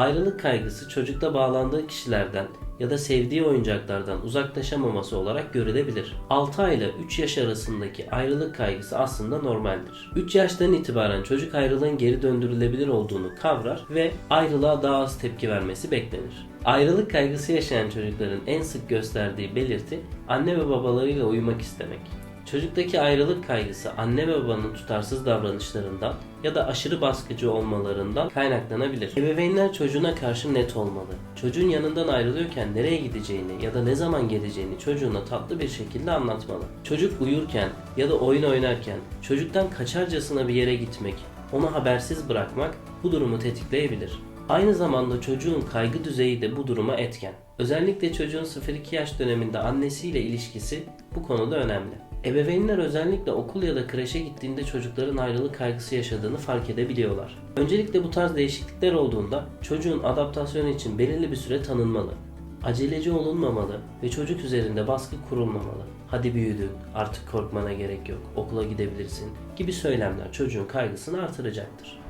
Ayrılık kaygısı çocukta bağlandığı kişilerden ya da sevdiği oyuncaklardan uzaklaşamaması olarak görülebilir. 6 ay ile 3 yaş arasındaki ayrılık kaygısı aslında normaldir. 3 yaştan itibaren çocuk ayrılığın geri döndürülebilir olduğunu kavrar ve ayrılığa daha az tepki vermesi beklenir. Ayrılık kaygısı yaşayan çocukların en sık gösterdiği belirti anne ve babalarıyla uyumak istemek. Çocuktaki ayrılık kaygısı anne ve babanın tutarsız davranışlarından ya da aşırı baskıcı olmalarından kaynaklanabilir. Ebeveynler çocuğuna karşı net olmalı. Çocuğun yanından ayrılıyorken nereye gideceğini ya da ne zaman geleceğini çocuğuna tatlı bir şekilde anlatmalı. Çocuk uyurken ya da oyun oynarken çocuktan kaçarcasına bir yere gitmek, onu habersiz bırakmak bu durumu tetikleyebilir. Aynı zamanda çocuğun kaygı düzeyi de bu duruma etken. Özellikle çocuğun 0-2 yaş döneminde annesiyle ilişkisi bu konuda önemli. Ebeveynler özellikle okul ya da kreşe gittiğinde çocukların ayrılık kaygısı yaşadığını fark edebiliyorlar. Öncelikle bu tarz değişiklikler olduğunda çocuğun adaptasyonu için belirli bir süre tanınmalı. Aceleci olunmamalı ve çocuk üzerinde baskı kurulmamalı. Hadi büyüdün, artık korkmana gerek yok, okula gidebilirsin gibi söylemler çocuğun kaygısını artıracaktır.